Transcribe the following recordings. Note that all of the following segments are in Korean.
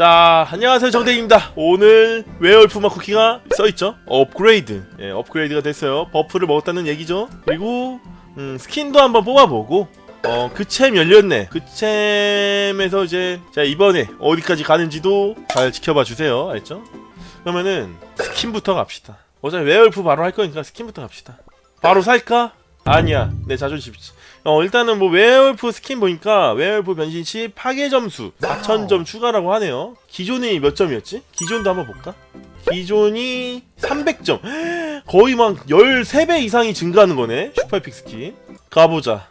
자, 안녕하세요. 정대입니다. 오늘 웨어울프마 쿠키가 써있죠? 업그레이드. 예, 업그레이드가 됐어요. 버프를 먹었다는 얘기죠. 그리고, 음, 스킨도 한번 뽑아보고, 어, 그챔 열렸네. 그챔에서 이제, 자, 이번에 어디까지 가는지도 잘 지켜봐 주세요. 알죠? 그러면은, 스킨부터 갑시다. 어차피 웨어울프 바로 할 거니까 스킨부터 갑시다. 바로 살까? 아니야. 내 자존심. 어, 일단은 뭐 웨어울프 스킨 보니까 웨어울프 변신 시 파괴 점수 4,000점 추가라고 하네요. 기존이 몇 점이었지? 기존도 한번 볼까? 기존이 300점. 거의 막 13배 이상이 증가하는 거네. 슈퍼에픽 스킨. 가보자.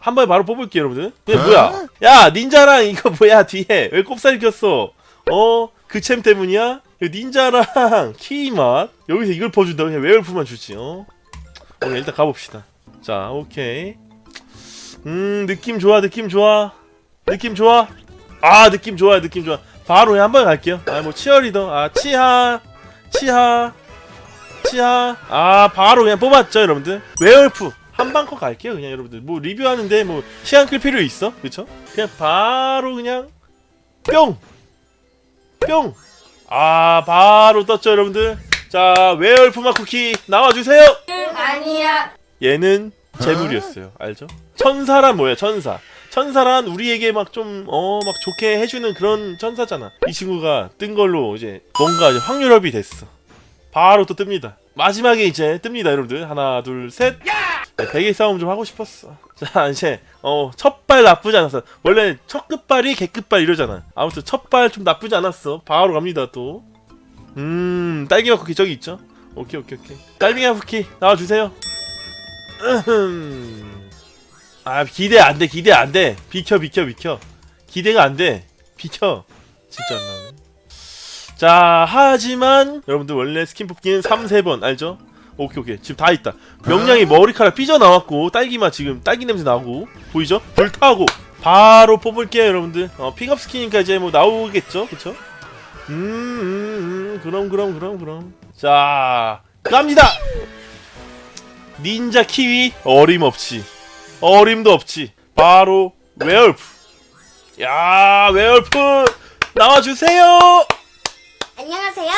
한 번에 바로 뽑을게요, 여러분들. 이게 뭐야? 야, 닌자랑 이거 뭐야, 뒤에. 왜 꼽살 꼈어? 어, 그 챔 때문이야? 닌자랑 키맛. 여기서 이걸 퍼준다고 그냥 웨어울프만 주지, 어? 오케이, 일단 가봅시다. 자, 오케이. 음 느낌 좋아 느낌 좋아. 느낌 좋아? 아 느낌 좋아 느낌 좋아. 바로 그냥 한번 갈게요. 아 뭐 치어리더. 아 치하 치하 치하. 아 바로 그냥 뽑았죠 여러분들? 웨얼프. 한방컷 갈게요 그냥 여러분들. 뭐 리뷰하는데 뭐 시간 끌 필요 있어? 그쵸? 그냥 바로 그냥 뿅 뿅 아 바로 떴죠 여러분들? 자 웨얼프마 쿠키 나와주세요! 아니야. 얘는 재물이었어요. 알죠? 천사란 뭐야? 천사. 천사란 우리에게 막 좀 어 막 좋게 해주는 그런 천사잖아. 이 친구가 뜬 걸로 이제 뭔가 이제 확률업이 됐어. 바로 또 뜹니다. 마지막에 이제 뜹니다, 여러분들. 하나, 둘, 셋. 네, 베개 싸움 좀 하고 싶었어. 자, 이제 어 첫발 나쁘지 않았어. 원래 첫 끝발이 개끝발 이러잖아. 아무튼 첫발 좀 나쁘지 않았어. 바로 갑니다 또. 음, 딸기맛 쿠키 저기 있죠? 오케이, 오케이, 오케이. 딸기맛 쿠키 나와주세요. 으흠. 아 기대 안 돼 기대 안 돼. 비켜 비켜 비켜. 기대가 안 돼. 비켜. 진짜 안 나오네. 자 하지만 여러분들 원래 스킨 뽑기는 3, 3번 알죠? 오케이 오케이. 지금 다 있다. 명량이 머리카락 삐져나왔고 딸기맛 지금 딸기 냄새 나고 보이죠? 불타고. 바로 뽑을게요 여러분들. 어, 픽업 스킨이니까 이제 뭐 나오겠죠? 그쵸? 음, 음, 음. 그럼 그럼 그럼 그럼. 자 갑니다! 닌자 키위 어림없지 어림도 없지. 바로 웨얼프. 야 웨얼프 나와주세요! 안녕하세요.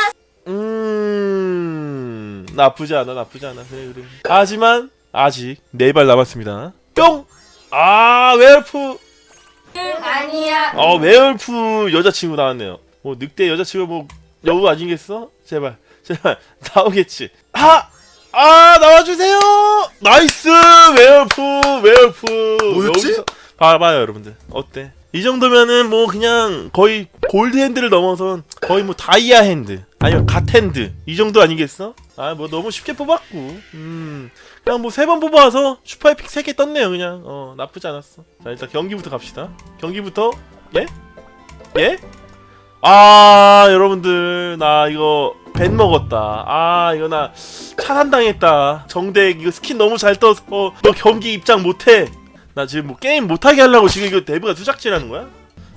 음 나쁘지 않아 나쁘지 않아 그래 그래 하지만 아직 네 발 남았습니다. 뿅 아 웨얼프! 아니야. 어 웨얼프 여자친구 나왔네요. 뭐 늑대 여자친구 뭐 여우 아니겠어? 제발 제발 나오겠지. 아! 아 나와주세요! 나이스! 웨얼프 웨얼프. 뭐였지? 여기서 봐봐요 여러분들. 어때? 이 정도면은 뭐 그냥 거의 골드 핸드를 넘어선 거의 뭐 다이아 핸드 아니면 갓 핸드. 이 정도 아니겠어? 아 뭐 너무 쉽게 뽑았고. 음 그냥 뭐 세 번 뽑아서 슈퍼에픽 세개 떴네요 그냥. 어 나쁘지 않았어. 자 일단 경기부터 갑시다. 경기부터? 예? 예? 아 여러분들. 나 이거 벤 먹었다. 아 이거 나 차단당했다. 정덱 이거 스킨 너무 잘 떠서 어, 너 경기 입장 못해. 나 지금 뭐 게임 못하게 하려고 지금 이거 데브가 투작질하는 거야?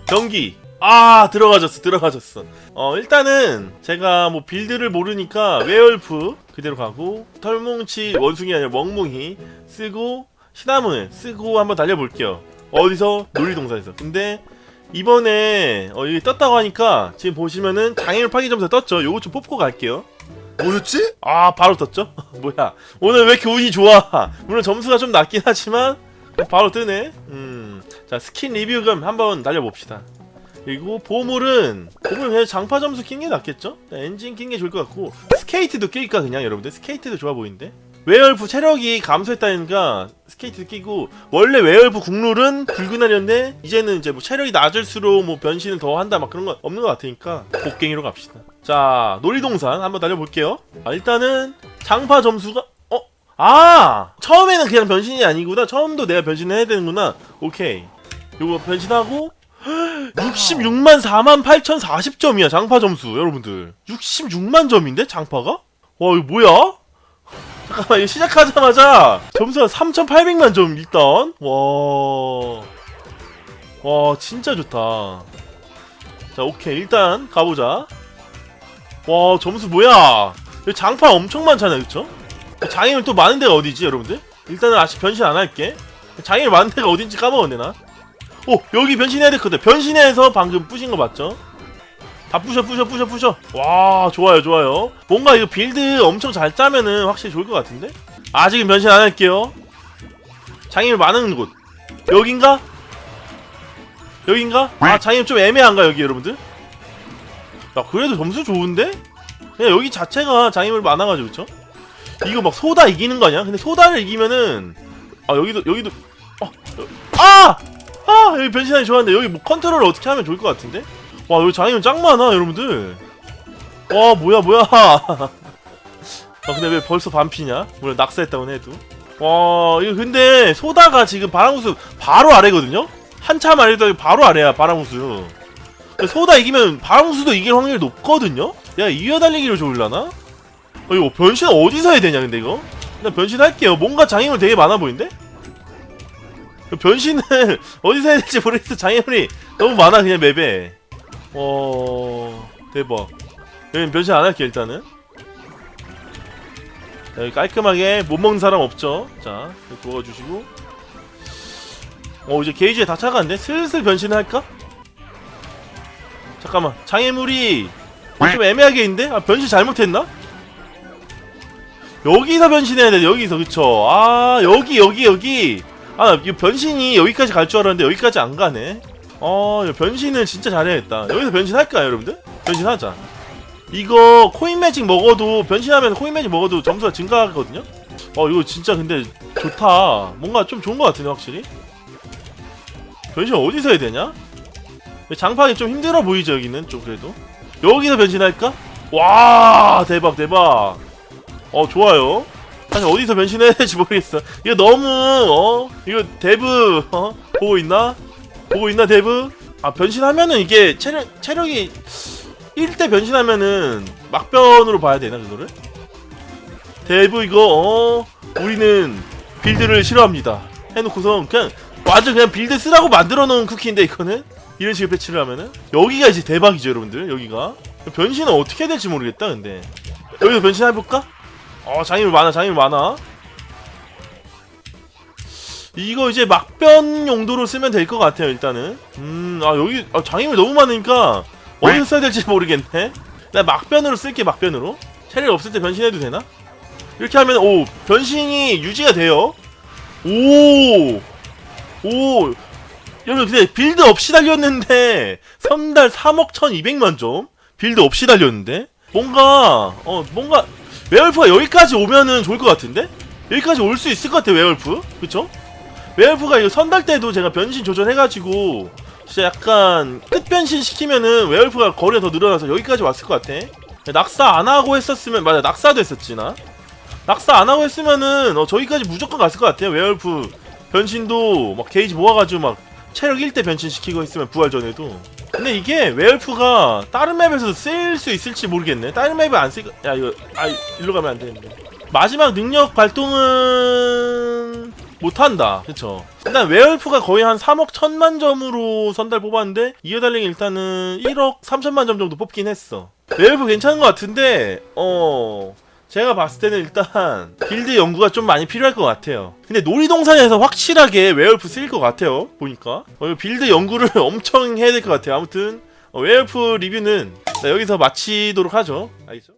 경기. 아 들어가졌어 들어가졌어. 어 일단은 제가 뭐 빌드를 모르니까 웨얼프 그대로 가고 털뭉치 원숭이 아니라 멍뭉이 쓰고 시나물 쓰고 한번 달려볼게요. 어디서? 놀이동산에서. 근데 이번에 어 이게 떴다고 하니까 지금 보시면은 장애물 파기 점수 떴죠? 요거 좀 뽑고 갈게요. 뭐였지? 아 바로 떴죠? 뭐야. 오늘 왜 이렇게 운이 좋아? 물론 점수가 좀 낮긴 하지만 바로 뜨네. 음 자 스킨 리뷰 좀 한번 달려봅시다. 그리고 보물은 보물 그냥 장파 점수 낀 게 낫겠죠? 엔진 낀 게 좋을 것 같고 스케이트도 낄까 그냥? 여러분들? 스케이트도 좋아 보이는데 웨얼프 체력이 감소했다니까 스케이트 끼고 원래 웨얼프 국룰은 알이었는데 이제는 이제 뭐 체력이 낮을수록 뭐 변신을 더 한다 막 그런 건 없는 것 같으니까 곡괭이로 갑시다. 자 놀이동산 한번 달려볼게요. 아, 일단은 장파 점수가 어? 아! 처음에는 그냥 변신이 아니구나. 처음도 내가 변신을 해야 되는구나. 오케이. 요거 변신하고 66만 4만 8천 40점이야 장파 점수 여러분들. 66만 점인데 장파가? 와 이거 뭐야? 잠깐만 이거 시작하자마자 점수가 3,800만 점 일단 와. 와 진짜 좋다 자 오케이 일단 가보자 와 점수 뭐야 장파 엄청 많잖아요 그쵸? 장애물 또 많은 데가 어디지 여러분들? 일단은 아직 변신 안 할게 장애물 많은 데가 어딘지 까먹었네 나 오 여기 변신해야 됐거든 변신해서 방금 부신 거 맞죠? 다 부셔 부셔 부셔 부셔 와 좋아요 좋아요 뭔가 이거 빌드 엄청 잘 짜면은 확실히 좋을 것 같은데 아직은 변신 안 할게요 장애물 많은 곳 여긴가? 여긴가? 아 장애물 좀 애매한가 여기 여러분들? 야 그래도 점수 좋은데? 그냥 여기 자체가 장애물 많아가지고 그쵸? 이거 막 소다 이기는 거 아니야? 근데 소다를 이기면은 아 여기도 여기도 어, 여- 아! 아 여기 변신하기 좋았는데 여기 뭐 컨트롤을 어떻게 하면 좋을 것 같은데? 와 여기 장애물 짱 많아 여러분들 와 뭐야 뭐야 아 근데 왜 벌써 반피냐? 물론 낙사했다고 해도 와 이거 근데 소다가 지금 바람우스 바로 아래거든요? 한참 아래다 바로 아래야 바람우스 근데 소다 이기면 바람우스도 이길 확률이 높거든요? 야 이어 달리기로 좋을라나? 어, 이거 변신 어디서 해야 되냐 근데 이거? 나 변신할게요 뭔가 장애물 되게 많아 보이는데? 변신을 어디서 해야 될지 모르겠어 장애물이 너무 많아 그냥 맵에 어 대박. 여기 변신 안 할게 일단은. 자, 여기 깔끔하게 못 먹는 사람 없죠? 자 부어주시고. 어 이제 게이지에 다 차가는데? 슬슬 변신을 할까? 잠깐만 장애물이 좀 애매하게 있는데? 아 변신 잘못했나? 여기서 변신해야 돼 여기서 그쵸? 아 여기 여기 여기. 아이 변신이 여기까지 갈 줄 알았는데 여기까지 안 가네 어 변신을 진짜 잘해야겠다. 여기서 변신할까요 여러분들? 변신하자. 이거 코인 매직 먹어도 변신하면 코인 매직 먹어도 점수가 증가하거든요? 어 이거 진짜 근데 좋다. 뭔가 좀 좋은 것 같은데 확실히? 변신 어디서 해야 되냐? 장판이 좀 힘들어 보이죠 여기는? 좀 그래도. 여기서 변신할까? 와 대박 대박. 어 좋아요. 사실 어디서 변신해야 될지 모르겠어. 이거 너무 어? 이거 데브 어? 보고 있나 보고 있나 데브? 아 변신하면은 이게 체력 체력이 1대 변신하면은 막변으로 봐야 되나 그거를? 데브 이거 어? 우리는 빌드를 싫어합니다. 해놓고서 그냥 완전 그냥 빌드 쓰라고 만들어 놓은 쿠키인데 이거는? 이런 식으로 배치를 하면은? 여기가 이제 대박이죠 여러분들. 여기가. 변신은 어떻게 해야 될지 모르겠다 근데. 여기서 변신 해볼까? 어 장애물 많아 장애물 많아 이거 이제 막변 용도로 쓰면 될 것 같아요 일단은. 음 아 여기 아, 장애물 너무 많으니까 어디서 써야 될지 모르겠네. 나 막변으로 쓸게 막변으로. 체력 없을 때 변신해도 되나? 이렇게 하면 오 변신이 유지가 돼요. 오오. 여러분 근데 빌드 없이 달렸는데 선달 3억 1200만 점? 빌드 없이 달렸는데? 뭔가 어 뭔가 웨얼프가 여기까지 오면은 좋을 것 같은데? 여기까지 올 수 있을 것 같아 웨얼프. 그쵸? 웨얼프가 이거 선달 때도 제가 변신 조절해가지고 진짜 약간 끝 변신 시키면은 웨얼프가 거리가 더 늘어나서 여기까지 왔을 것 같아. 낙사 안 하고 했었으면 맞아 낙사도 했었지 나. 낙사 안 하고 했으면은 어, 저기까지 무조건 갔을 것 같아요 웨얼프. 변신도 막 게이지 모아가지고 막 체력 1대 변신시키고 있으면 부활 전에도. 근데 이게 웨얼프가 다른 맵에서도 쓸수 있을지 모르겠네. 다른 맵에 안 쓸... 야 이거 아 일로 가면 안 되는데. 마지막 능력 발동은 못한다 그쵸 일단 웨얼프가 거의 한 3억 1000만 점으로 선달 뽑았는데 이어달링 일단은 1억 3천만 점 정도 뽑긴 했어 웨얼프 괜찮은 것 같은데 어... 제가 봤을 때는 일단 빌드 연구가 좀 많이 필요할 것 같아요. 근데 놀이동산에서 확실하게 웨얼프 쓰일 것 같아요. 보니까 어, 빌드 연구를 엄청 해야 될 것 같아요. 아무튼 어, 웨얼프 리뷰는 자, 여기서 마치도록 하죠. 알겠죠?